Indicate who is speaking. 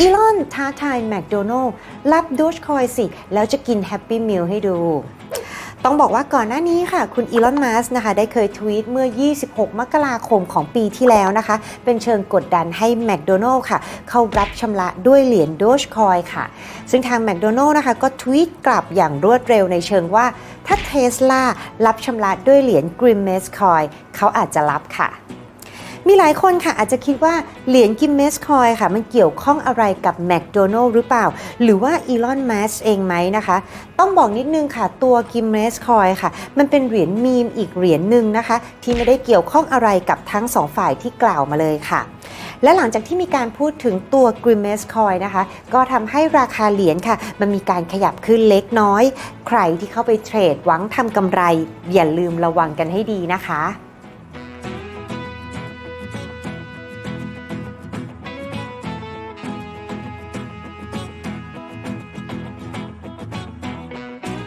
Speaker 1: อีลอนท้าทายแมคโดนัลล์รับดูชคอยสิ แล้วจะกินแฮปปี้มิลให้ดูต้องบอกว่าก่อนหน้านี้ค่ะ คุณอีลอน มัสนะคะ ได้เคยทวีตเมื่อ 26 มกราคมของปีที่แล้วนะคะ เป็นเชิงกดดันให้แมคโดนัลล์ค่ะ เข้ารับชำระด้วยเหรียญโดชคอยค่ะ ซึ่งทางแมคโดนัลล์นะคะ ก็ทวีตกลับอย่างรวดเร็วในเชิงว่า ถ้าเทสลารับชำระด้วยเหรียญกริมเมสคอยเขาอาจจะรับค่ะ มีหลายคนค่ะอาจจะคิดว่าเหรียญกิมเมสคอยค่ะ มันเกี่ยวข้องอะไรกับแม d โดนัล s หรือเปล่า หรือว่าอีลอนมัสเองไหมนะคะ ต้องบอกนิดนึงค่ะ ตัวกิมเมสคอยค่ะ มันเป็นเหรียญมีมอีกเหรียญหนึ่งนะคะ ที่ไม่ได้เกี่ยวข้องอะไรกับทั้งสองฝ่ายที่กล่าวมาเลยค่ะและหลังจากที่มีการพูดถึงตัว g r i m e s Coin นะคะ ก็ทำให้ราคาเหรียญค่ะ มันมีการขยับขึ้นเล็กน้อย ใครที่เข้าไปเทรดหวังทำกำไร อย่าลืมระวังกันให้ดีนะคะ